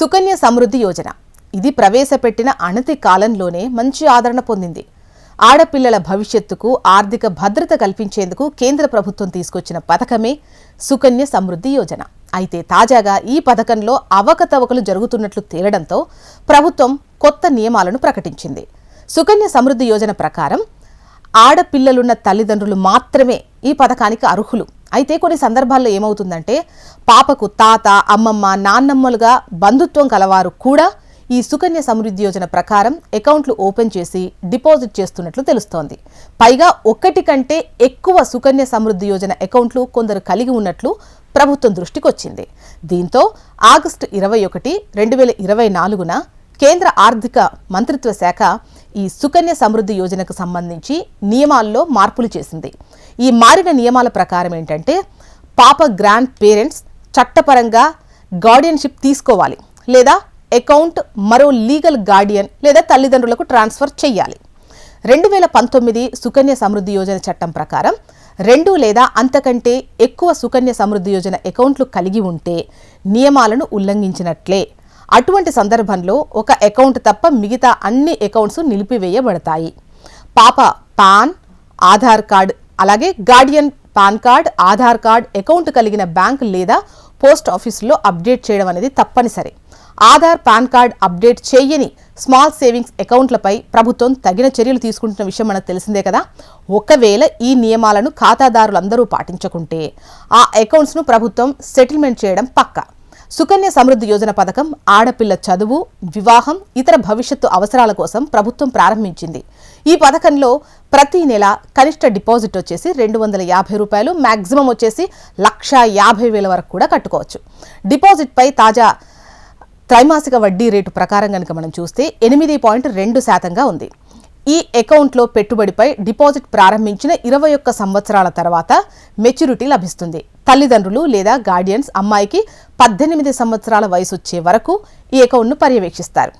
సుకన్య సమృద్ధి యోజన. ఇది ప్రవేశపెట్టిన అనతి కాలంలోనే మంచి ఆదరణ పొందింది. ఆడపిల్లల భవిష్యత్తుకు ఆర్థిక భద్రత కల్పించేందుకు కేంద్ర ప్రభుత్వం తీసుకొచ్చిన పథకమే సుకన్య సమృద్ధి యోజన. అయితే తాజాగా ఈ పథకంలో అవకతవకలు జరుగుతున్నట్లు తేలడంతో ప్రభుత్వం కొత్త నియమాలను ప్రకటించింది. సుకన్య సమృద్ధి యోజన ప్రకారం ఆడపిల్లలున్న తల్లిదండ్రులు మాత్రమే ఈ పథకానికి అర్హులు. అయితే కొన్ని సందర్భాల్లో ఏమవుతుందంటే పాపకు తాత అమ్మమ్మ నాన్నమ్మలుగా బంధుత్వం కలవారు కూడా ఈ సుకన్య సమృద్ధి యోజన ప్రకారం అకౌంట్లు ఓపెన్ చేసి డిపాజిట్ చేస్తున్నట్లు తెలుస్తోంది. పైగా ఒకటి కంటే ఎక్కువ సుకన్య సమృద్ధి యోజన అకౌంట్లు కొందరు కలిగి ఉన్నట్లు ప్రభుత్వం దృష్టికొచ్చింది. దీంతో ఆగస్టు ఇరవై ఒకటి రెండు వేల ఇరవై నాలుగున కేంద్ర ఆర్థిక మంత్రిత్వ శాఖ ఈ సుకన్య సమృద్ధి యోజనకు సంబంధించి నియమాల్లో మార్పులు చేసింది. ఈ మారిన నియమాల ప్రకారం ఏంటంటే పాప గ్రాండ్ పేరెంట్స్ చట్టపరంగా గార్డియన్షిప్ తీసుకోవాలి లేదా అకౌంట్ మరో లీగల్ గార్డియన్ లేదా తల్లిదండ్రులకు ట్రాన్స్ఫర్ చేయాలి రెండు వేల పంతొమ్మిది సుకన్య సమృద్ధి యోజన చట్టం ప్రకారం రెండు లేదా అంతకంటే ఎక్కువ సుకన్య సమృద్ధి యోజన అకౌంట్లు కలిగి ఉంటే నియమాలను ఉల్లంఘించినట్లే. అటువంటి సందర్భంలో ఒక అకౌంట్ తప్ప మిగతా అన్ని అకౌంట్స్ నిలిపివేయబడతాయి. పాప పాన్ ఆధార్ కార్డ్ అలాగే guardian PAN card Aadhaar card account కలిగిన బ్యాంక్ లేదా పోస్ట్ ఆఫీసులో అప్డేట్ చేయడం అనేది తప్పనిసరి. ఆధార్ పాన్ కార్డ్ అప్డేట్ చేయని స్మాల్ సేవింగ్స్ అకౌంట్లపై ప్రభుత్వం తగిన చర్యలు తీసుకుంటున్న విషయం మనకు తెలిసిందే కదా. ఒకవేళ ఈ నియమాలను ఖాతాదారులందరూ పాటించకుంటే ఆ అకౌంట్స్ను ప్రభుత్వం సెటిల్మెంట్ చేయడం పక్కా. సుకన్య సమృద్ధి యోజన పథకం ఆడపిల్ల చదువు వివాహం ఇతర భవిష్యత్తు అవసరాల కోసం ప్రభుత్వం ప్రారంభించింది. ఈ పథకంలో ప్రతి నెల కనిష్ట డిపాజిట్ వచ్చేసి రెండు వందల యాభై రూపాయలు మ్యాక్సిమం వచ్చేసి లక్ష యాభై వేల వరకు కూడా కట్టుకోవచ్చు. డిపాజిట్పై తాజా త్రైమాసిక వడ్డీ రేటు ప్రకారం కనుక మనం చూస్తే ఎనిమిది పాయింట్ రెండు శాతంగా ఉంది. ఈ అకౌంట్లో పెట్టుబడిపై డిపాజిట్ ప్రారంభించిన ఇరవై ఒక్క సంవత్సరాల తర్వాత మెచ్యూరిటీ లభిస్తుంది. తల్లిదండ్రులు లేదా గార్డియన్స్ అమ్మాయికి పద్దెనిమిది సంవత్సరాల వయసు వచ్చే వరకు ఈ అకౌంట్ను పర్యవేక్షిస్తారు.